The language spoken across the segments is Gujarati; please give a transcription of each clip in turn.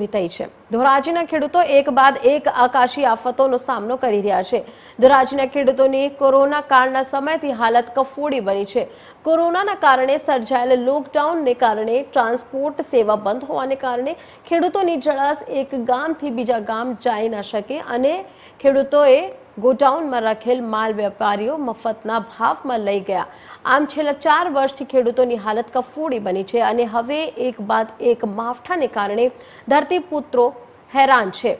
ઊભી થઈ છે. ધોરાજીના ખેડૂતો એક બાદ એક આકાશી આફતોનો સામનો કરી રહ્યા છે. ધોરાજીના ખેડૂતોની કોરોના કાળના સમયથી હાલત કફોડી બની છે. કોરોનાના કારણે સર્જાયેલ લોકડાઉનને કારણે ટ્રાન્સપોર્ટ સેવા બંધ હોવાને કારણે ખેડૂતોની જળાશ એક ગામથી બીજા ગામ જઈ ન શકે અને ખેડૂતોએ ગોડાઉનમાં રાખેલ માલ વેપારીઓ મફતના ભાવમાં લઈ ગયા. આમ છેલ્લા ચાર વર્ષથી ખેડૂતોની હાલત કફોડી બની છે અને હવે એક બાદ એક માવઠાને કારણે ધરતીપુત્રો હેરાન છે.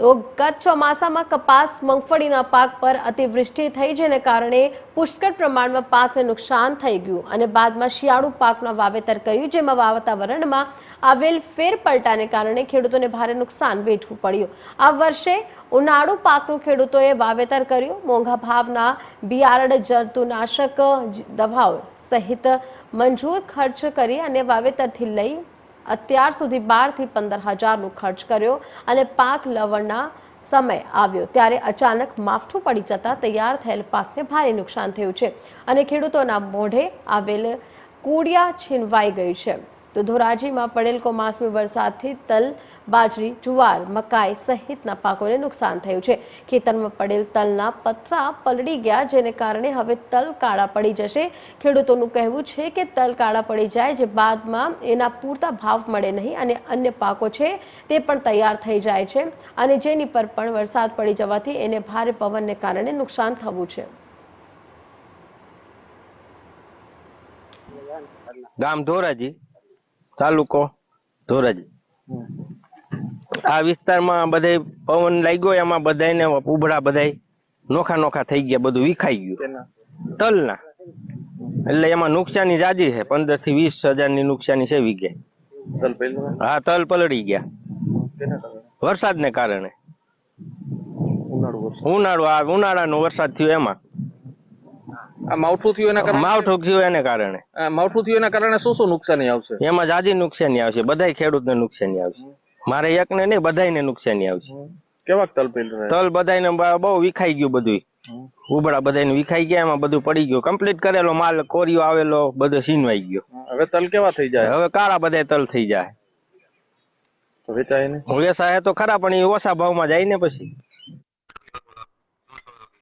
તો ગત ચોમાસામાં કપાસ મગફળીના પાક પર અતિવૃષ્ટિ થઈ જેને કારણે પુષ્કળ પ્રમાણમાં પાકને નુકસાન થઈ ગયું અને બાદમાં શિયાળુ પાકના વાવેતર કર્યું, જેમાં વાતાવરણમાં આવેલ ફેરપલટાને કારણે ખેડૂતોને ભારે નુકસાન વેઠવું પડ્યું. આ વર્ષે ઉનાળુ પાકનું ખેડૂતોએ વાવેતર કર્યું. મોંઘા ભાવના, બિયારણ, જંતુનાશક દવાઓ સહિત મંજૂર ખર્ચ કરી અને વાવેતરથી લઈ અત્યાર સુધી બારથી પંદર હજારનો ખર્ચ કર્યો અને પાક લવણના સમય આવ્યો. ત્યારે અચાનક માફઠું પડી જતા તૈયાર થયેલ પાકને ભારે નુકસાન થયું છે અને ખેડૂતોના મોઢે આવેલ કુડિયા છીનવાઈ ગઈ છે. તો ધોરાજીમાં પડેલ કમોસમી વરસાદથી તલ, બાજરી, જુવાર, મકાઈ સહિતના પાકોને નુકસાન થયું છે. ખેતરમાં પડેલ તલના પથરા પલળી ગયા, જેને કારણે હવે તલ કાળા પડી જશે. ખેડૂતોનું કહેવું છે કે તલ કાળા પડી જાય જે બાદમાં એના પૂરતા ભાવ મળે નહીં અને અન્ય પાકો છે તે પણ તૈયાર થઈ જાય છે. અને જેની પર પણ વરસાદ પડી જવાથી એને ભારે પવનને કારણે નુકસાન થવું છે. ગામ ધોરાજી. તાલુકો? ધોરાજી. આ વિસ્તારમાં બધે પવન લાગ્યો એમાં બધાયને ઉભડા બધાય નોખા નોખા થઈ ગયા બધું વિખાઈ ગયું. તલના. એટલે એમાં નુકસાની જાજી છે પંદરથી વીસ હજારની નુકસાની છે વીઘે. હા તલ પલળી ગયા. વરસાદને કારણે. ઉનાળુ ઉનાળો આ ઉનાળાનો વરસાદ થયો એમાં. માવઠું થયું એના કારણે? માવઠું થયું એને કારણે. માવઠું થયું એના કારણે શું શું નુકસાની આવશે? એમાં જાજી નુકસાની આવશે બધાય ખેડૂતને નુકસાની આવશે. મારે એકને નહીં બધાયને નુકસાની આવશે. કેવા તલ પેલ તલ બધાયને બહુ વિખાઈ ગયું બધું ઉબડા બધાયને વિખાઈ ગયા એમાં બધું પડી ગયું. કમ્પ્લીટ કરેલો માલ કોરિયો આવેલો બધો સીનવાઈ ગયો. હવે તલ કેવા થઈ જાય? હવે કાળા બધાય તલ થઈ જાય. તો વેચાય ને વેચાય તો ખરા પણ એ ઓછા ભાવમાં જાય ને પછી.